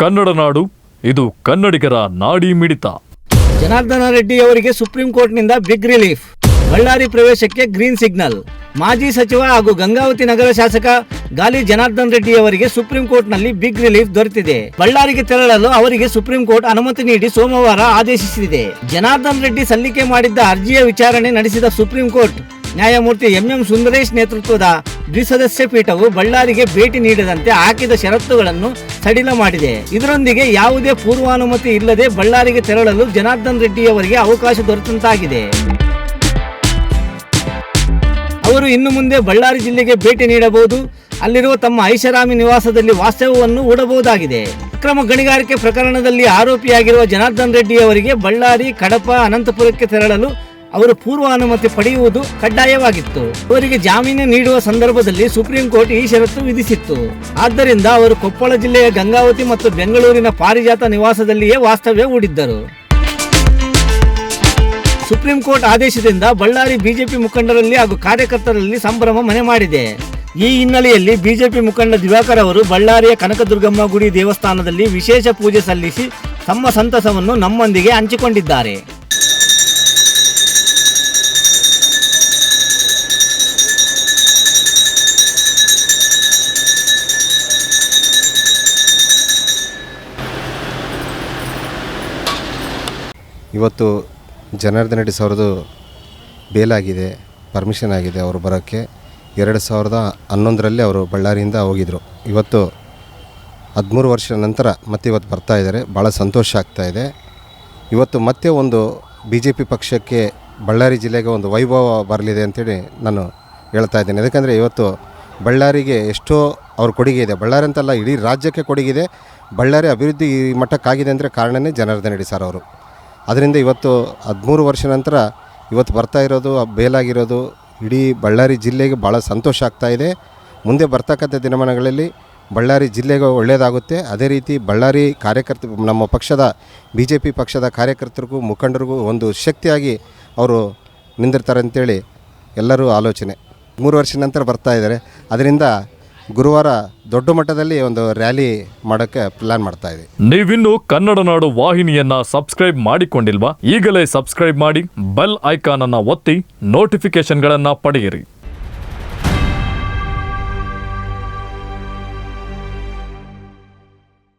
ಕನ್ನಡ ನಾಡು, ಇದು ಕನ್ನಡಿಗರ ನಾಡಿ ಮಿಡಿತ. ಜನಾರ್ದನ ರೆಡ್ಡಿ ಅವರಿಗೆ ಸುಪ್ರೀಂ ಕೋರ್ಟ್ನಿಂದ ಬಿಗ್ ರಿಲೀಫ್. ಬಳ್ಳಾರಿ ಪ್ರವೇಶಕ್ಕೆ ಗ್ರೀನ್ ಸಿಗ್ನಲ್. ಮಾಜಿ ಸಚಿವ ಹಾಗೂ ಗಂಗಾವತಿ ನಗರ ಶಾಸಕ ಗಾಲಿ ಜನಾರ್ದನ್ ರೆಡ್ಡಿ ಅವರಿಗೆ ಸುಪ್ರೀಂ ಕೋರ್ಟ್ನಲ್ಲಿ ಬಿಗ್ ರಿಲೀಫ್ ದೊರೆತಿದೆ. ಬಳ್ಳಾರಿಗೆ ತೆರಳಲು ಅವರಿಗೆ ಸುಪ್ರೀಂ ಕೋರ್ಟ್ ಅನುಮತಿ ನೀಡಿ ಸೋಮವಾರ ಆದೇಶಿಸಿದೆ. ಜನಾರ್ದನ್ ರೆಡ್ಡಿ ಸಲ್ಲಿಕೆ ಮಾಡಿದ್ದ ಅರ್ಜಿಯ ವಿಚಾರಣೆ ನಡೆಸಿದ ಸುಪ್ರೀಂ ಕೋರ್ಟ್ ನ್ಯಾಯಮೂರ್ತಿ ಎಂಎಂ ಸುಂದರೇಶ್ ನೇತೃತ್ವದ ದ್ವಿಸದಸ್ಯ ಪೀಠವು ಬಳ್ಳಾರಿಗೆ ಭೇಟಿ ನೀಡದಂತೆ ಹಾಕಿದ ಷರತ್ತುಗಳನ್ನು ಸಡಿಲ ಮಾಡಿದೆ. ಇದರೊಂದಿಗೆ ಯಾವುದೇ ಪೂರ್ವಾನುಮತಿ ಇಲ್ಲದೆ ಬಳ್ಳಾರಿಗೆ ತೆರಳಲು ಜನಾರ್ದನ್ ರೆಡ್ಡಿ ಅವರಿಗೆ ಅವಕಾಶ ದೊರೆತಂತಾಗಿದೆ. ಅವರು ಇನ್ನು ಮುಂದೆ ಬಳ್ಳಾರಿ ಜಿಲ್ಲೆಗೆ ಭೇಟಿ ನೀಡಬಹುದು. ಅಲ್ಲಿರುವ ತಮ್ಮ ಐಷಾರಾಮಿ ನಿವಾಸದಲ್ಲಿ ವಾಸ್ತವ್ಯವನ್ನು ಹೂಡಬಹುದಾಗಿದೆ. ಅಕ್ರಮ ಗಣಿಗಾರಿಕೆ ಪ್ರಕರಣದಲ್ಲಿ ಆರೋಪಿಯಾಗಿರುವ ಜನಾರ್ದನ್ ರೆಡ್ಡಿ ಅವರಿಗೆ ಬಳ್ಳಾರಿ, ಕಡಪ, ಅನಂತಪುರಕ್ಕೆ ತೆರಳಲು ಅವರು ಪೂರ್ವ ಅನುಮತಿ ಪಡೆಯುವುದು ಕಡ್ಡಾಯವಾಗಿತ್ತು. ಅವರಿಗೆ ಜಾಮೀನು ನೀಡುವ ಸಂದರ್ಭದಲ್ಲಿ ಸುಪ್ರೀಂ ಕೋರ್ಟ್ ಈ ಷರತ್ತು ವಿಧಿಸಿತ್ತು. ಆದ್ದರಿಂದ ಅವರು ಕೊಪ್ಪಳ ಜಿಲ್ಲೆಯ ಗಂಗಾವತಿ ಮತ್ತು ಬೆಂಗಳೂರಿನ ಪಾರಿಜಾತ ನಿವಾಸದಲ್ಲಿಯೇ ವಾಸ್ತವ್ಯ ಹೂಡಿದ್ದರು. ಸುಪ್ರೀಂ ಕೋರ್ಟ್ ಆದೇಶದಿಂದ ಬಳ್ಳಾರಿ ಬಿಜೆಪಿ ಮುಖಂಡರಲ್ಲಿ ಹಾಗೂ ಕಾರ್ಯಕರ್ತರಲ್ಲಿ ಸಂಭ್ರಮ ಮನೆ ಮಾಡಿದೆ. ಈ ಹಿನ್ನೆಲೆಯಲ್ಲಿ ಬಿಜೆಪಿ ಮುಖಂಡ ದಿವಾಕರ್ ಅವರು ಬಳ್ಳಾರಿಯ ಕನಕದುರ್ಗಮ್ಮ ಗುಡಿ ದೇವಸ್ಥಾನದಲ್ಲಿ ವಿಶೇಷ ಪೂಜೆ ಸಲ್ಲಿಸಿ ತಮ್ಮ ಸಂತಸವನ್ನು ನಮ್ಮೊಂದಿಗೆ ಹಂಚಿಕೊಂಡಿದ್ದಾರೆ. ಇವತ್ತು ಜನಾರ್ದನ್ ರೆಡ್ಡಿ ಸಾವಿರದು ಬೇಲಾಗಿದೆ ಪರ್ಮಿಷನ್ ಆಗಿದೆ ಅವರು ಬರೋಕ್ಕೆ. ಎರಡು ಸಾವಿರದ ಹನ್ನೊಂದರಲ್ಲಿ ಅವರು ಬಳ್ಳಾರಿಯಿಂದ ಹೋಗಿದ್ರು. ಇವತ್ತು ಹದಿಮೂರು ವರ್ಷ ನಂತರ ಮತ್ತೆ ಇವತ್ತು ಬರ್ತಾ ಇದ್ದಾರೆ. ಭಾಳ ಸಂತೋಷ ಆಗ್ತಾ ಇದೆ. ಇವತ್ತು ಮತ್ತೆ ಒಂದು ಬಿ ಜೆ ಪಿ ಪಕ್ಷಕ್ಕೆ ಬಳ್ಳಾರಿ ಜಿಲ್ಲೆಗೆ ಒಂದು ವೈಭವ ಬರಲಿದೆ ಅಂತೇಳಿ ನಾನು ಹೇಳ್ತಾ ಇದ್ದೇನೆ. ಯಾಕಂದರೆ ಇವತ್ತು ಬಳ್ಳಾರಿಗೆ ಎಷ್ಟೋ ಅವ್ರ ಕೊಡುಗೆ ಇದೆ. ಬಳ್ಳಾರಿ ಅಂತಲ್ಲ ಇಡೀ ರಾಜ್ಯಕ್ಕೆ ಕೊಡುಗೆ ಇದೆ. ಬಳ್ಳಾರಿ ಅಭಿವೃದ್ಧಿ ಈ ಮಟ್ಟಕ್ಕಾಗಿದೆ ಅಂದರೆ ಕಾರಣನೇ ಜನಾರ್ದನ್ ರೆಡ್ಡಿ ಸರ್ ಅವರು. ಅದರಿಂದ ಇವತ್ತು ಹದಿಮೂರು ವರ್ಷ ನಂತರ ಇವತ್ತು ಬರ್ತಾ ಇರೋದು, ಬೇಲಾಗಿರೋದು ಇಡೀ ಬಳ್ಳಾರಿ ಜಿಲ್ಲೆಗೆ ಭಾಳ ಸಂತೋಷ ಆಗ್ತಾ ಇದೆ. ಮುಂದೆ ಬರ್ತಕ್ಕಂಥ ದಿನಮಾನಗಳಲ್ಲಿ ಬಳ್ಳಾರಿ ಜಿಲ್ಲೆಗೆ ಒಳ್ಳೆಯದಾಗುತ್ತೆ ಅದೇ ರೀತಿ ಬಳ್ಳಾರಿ ಕಾರ್ಯಕರ್ತ, ನಮ್ಮ ಪಕ್ಷದ ಬಿ ಜೆ ಪಿ ಪಕ್ಷದ ಕಾರ್ಯಕರ್ತರಿಗೂ, ಮುಖಂಡರಿಗೂ ಒಂದು ಶಕ್ತಿಯಾಗಿ ಅವರು ನಿಂದಿರ್ತಾರೆ ಅಂತೇಳಿ ಎಲ್ಲರೂ ಆಲೋಚನೆ. ಮೂರು ವರ್ಷ ನಂತರ ಬರ್ತಾ ಇದ್ದಾರೆ. ಅದರಿಂದ ಗುರುವಾರ ದೊಡ್ಡ ಮಟ್ಟದಲ್ಲಿ ಒಂದು ರ್ಯಾಲಿ ಮಾಡೋಕ್ಕೆ ಪ್ಲಾನ್ ಮಾಡ್ತಾ ಇದ್ದೀವಿ ನೀವಿನ್ನು ಕನ್ನಡ ನಾಡು ವಾಹಿನಿಯನ್ನ ಸಬ್ಸ್ಕ್ರೈಬ್ ಮಾಡಿಕೊಂಡಿಲ್ವಾ ಈಗಲೇ ಸಬ್ಸ್ಕ್ರೈಬ್ ಮಾಡಿ ಬೆಲ್ ಐಕಾನ್ ಅನ್ನ ಒತ್ತಿ ನೋಟಿಫಿಕೇಶನ್ಗಳನ್ನ ಪಡೆಯಿರಿ.